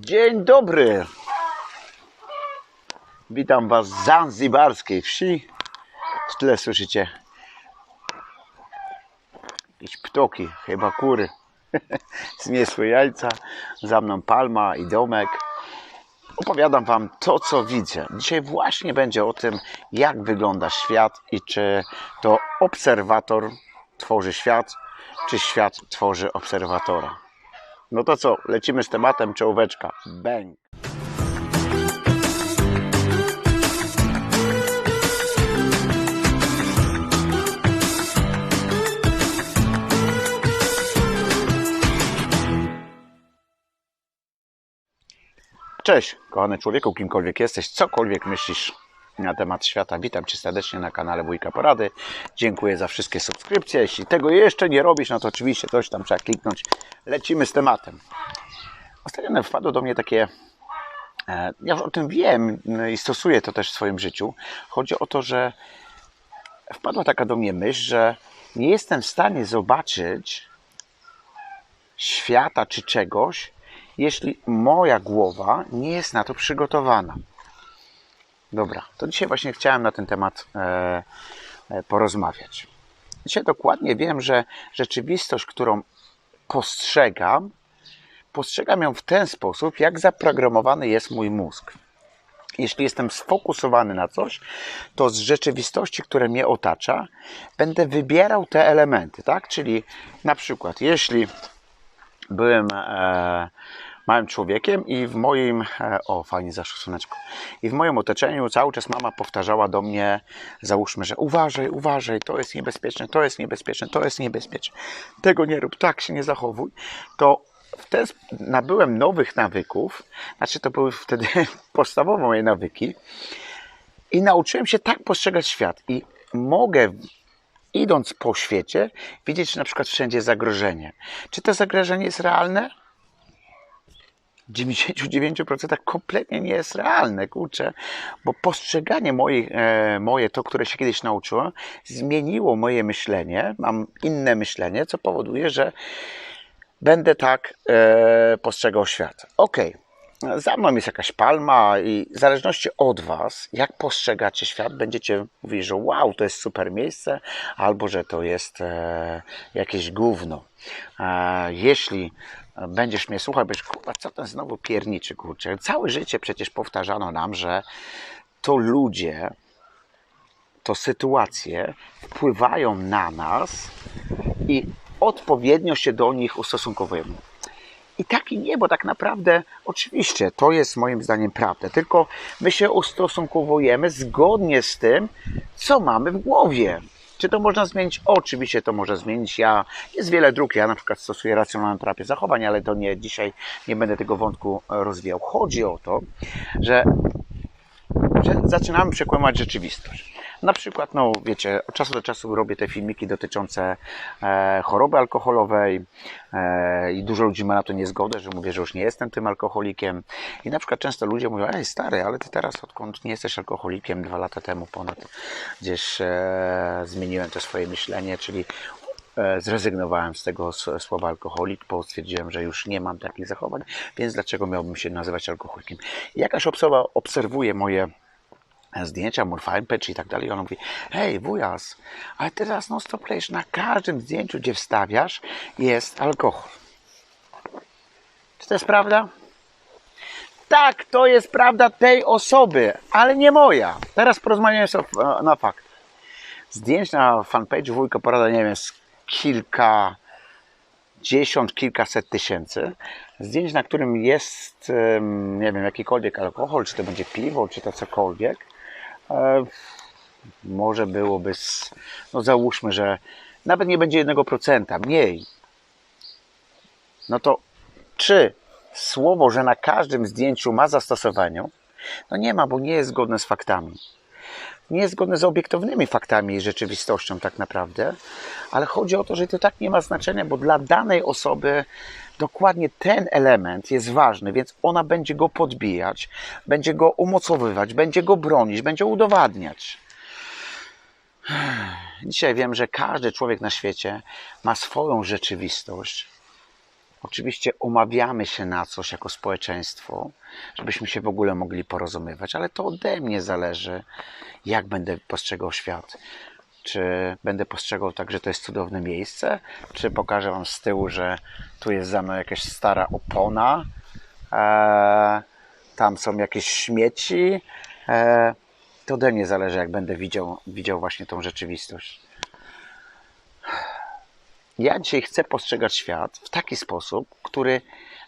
Dzień dobry. Witam Was z zanzibarskiej wsi. W tle słyszycie jakieś ptoki, chyba kury. Zmiesły jajca, za mną palma i domek. Opowiadam Wam to, co widzę. Dzisiaj właśnie będzie o tym, jak wygląda świat i czy to obserwator tworzy świat, czy świat tworzy obserwatora. No to co, lecimy z tematem czołóweczka. Bang! Cześć, kochany człowieku, kimkolwiek jesteś, cokolwiek myślisz na temat świata. Witam Cię serdecznie na kanale Wujka Porady. Dziękuję za wszystkie subskrypcje. Jeśli tego jeszcze nie robisz, no to oczywiście coś tam trzeba kliknąć. Lecimy z tematem. Ostatnio wpadło do mnie takie. e, Ja już o tym wiem no i stosuję to też w swoim życiu. Chodzi o to, że wpadła taka do mnie myśl, że nie jestem w stanie zobaczyć świata czy czegoś, jeśli moja głowa nie jest na to przygotowana. Dobra, to dzisiaj właśnie chciałem na ten temat e, e, porozmawiać. Dzisiaj dokładnie wiem, że rzeczywistość, którą postrzegam, postrzegam ją w ten sposób, jak zaprogramowany jest mój mózg. Jeśli jestem sfokusowany na coś, to z rzeczywistości, która mnie otacza, będę wybierał te elementy, tak? Czyli na przykład, jeśli byłem e, małym człowiekiem i w moim, e, o fajnie zaszło słoneczko, i w moim otoczeniu cały czas mama powtarzała do mnie, załóżmy, że uważaj, uważaj, to jest niebezpieczne, to jest niebezpieczne, to jest niebezpieczne, tego nie rób, tak się nie zachowuj, to w ten nabyłem nowych nawyków, znaczy to były wtedy podstawowe moje nawyki i nauczyłem się tak postrzegać świat i mogę idąc po świecie, widzieć, na przykład wszędzie zagrożenie. Czy to zagrożenie jest realne? W 99% kompletnie nie jest realne, kurczę, bo postrzeganie moje, e, moje, to, które się kiedyś nauczyłem, zmieniło moje myślenie, mam inne myślenie, co powoduje, że będę tak e, postrzegał świat. Okej, za mną jest jakaś palma i w zależności od Was, jak postrzegacie świat, będziecie mówili, że wow, to jest super miejsce, albo że to jest e, jakieś gówno. E, jeśli będziesz mnie słuchał, będziesz, kurwa, co ten znowu pierniczy, kurczę. Całe życie przecież powtarzano nam, że to ludzie, to sytuacje wpływają na nas i odpowiednio się do nich ustosunkowujemy. I tak i nie, bo tak naprawdę, oczywiście, to jest moim zdaniem prawda, tylko my się ustosunkowujemy zgodnie z tym, co mamy w głowie. Czy to można zmienić? Oczywiście to może zmienić. Ja, jest wiele dróg. Ja na przykład stosuję racjonalną terapię zachowań, ale to nie dzisiaj nie będę tego wątku rozwijał. Chodzi o to, że zaczynamy przekłamać rzeczywistość. Na przykład, no wiecie, od czasu do czasu robię te filmiki dotyczące e, choroby alkoholowej e, i dużo ludzi ma na to niezgodę, że mówię, że już nie jestem tym alkoholikiem. I na przykład często ludzie mówią, ej stary, ale ty teraz odkąd nie jesteś alkoholikiem, dwa lata temu ponad gdzieś e, zmieniłem to swoje myślenie, czyli e, zrezygnowałem z tego słowa alkoholik, bo stwierdziłem, że już nie mam takich zachowań, więc dlaczego miałbym się nazywać alkoholikiem? Jakaś osoba obserwuje moje zdjęcia, fanpage i tak dalej. I ona mówi, hej wujas, ale teraz non stop lejesz, na każdym zdjęciu, gdzie wstawiasz, jest alkohol. Czy to jest prawda? Tak, to jest prawda tej osoby, ale nie moja. Teraz porozmawiamy sobie o- na fakt. Zdjęć na fanpage Wujka Porada, nie wiem, jest kilka, dziesiąt, kilkaset tysięcy. Zdjęć, na którym jest, nie wiem, jakikolwiek alkohol, czy to będzie piwo, czy to cokolwiek. E, może byłoby, z, no załóżmy, że nawet nie będzie 1%, mniej. No to czy słowo, że na każdym zdjęciu ma zastosowanie? No nie ma, bo nie jest zgodne z faktami. Nie jest zgodne z obiektywnymi faktami i rzeczywistością tak naprawdę, ale chodzi o to, że to tak nie ma znaczenia, bo dla danej osoby dokładnie ten element jest ważny, więc ona będzie go podbijać, będzie go umocowywać, będzie go bronić, będzie udowadniać. Dzisiaj wiem, że każdy człowiek na świecie ma swoją rzeczywistość Oczywiście umawiamy się na coś jako społeczeństwo, żebyśmy się w ogóle mogli porozumiewać, ale to ode mnie zależy, jak będę postrzegał świat. Czy będę postrzegał tak, że to jest cudowne miejsce, czy pokażę Wam z tyłu, że tu jest za mną jakaś stara opona, e, tam są jakieś śmieci. E, to ode mnie zależy, jak będę widział, widział właśnie tą rzeczywistość. Ja dzisiaj chcę postrzegać świat w taki sposób, który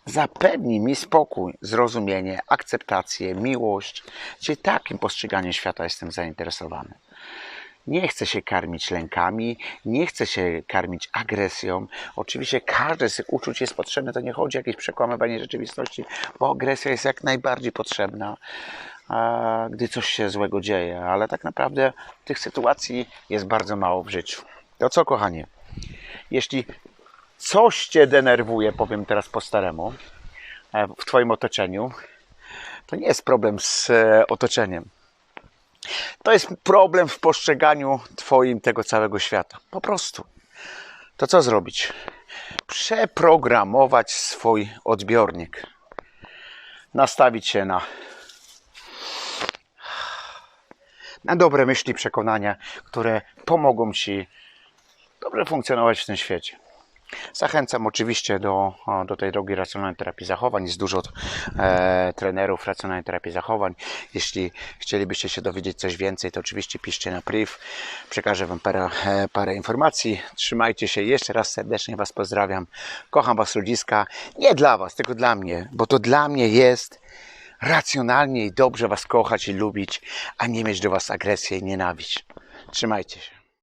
zapewni mi spokój, zrozumienie, akceptację, miłość. Czyli takim postrzeganiem świata jestem zainteresowany. Nie chcę się karmić lękami, nie chcę się karmić agresją. Oczywiście każde z tych uczuć jest potrzebne, to nie chodzi o jakieś przekłamywanie rzeczywistości, bo agresja jest jak najbardziej potrzebna, gdy coś się złego dzieje, ale tak naprawdę tych sytuacji jest bardzo mało w życiu. To co, kochanie? Jeśli coś cię denerwuje, powiem teraz po staremu, e, w Twoim otoczeniu, to nie jest problem z e, otoczeniem. To jest problem w postrzeganiu Twoim tego całego świata. Po prostu. To co zrobić? Przeprogramować swój odbiornik. Nastawić się na, na dobre myśli, przekonania, które pomogą Ci dobrze funkcjonować w tym świecie. Zachęcam oczywiście do, do tej drogi racjonalnej terapii zachowań. Jest dużo e, trenerów racjonalnej terapii zachowań. Jeśli chcielibyście się dowiedzieć coś więcej, to oczywiście piszcie na priv. Przekażę Wam parę, e, parę informacji. Trzymajcie się. Jeszcze raz serdecznie Was pozdrawiam. Kocham Was ludziska. Nie dla Was, tylko dla mnie, bo to dla mnie jest racjonalnie i dobrze Was kochać i lubić, a nie mieć do Was agresję i nienawiść. Trzymajcie się.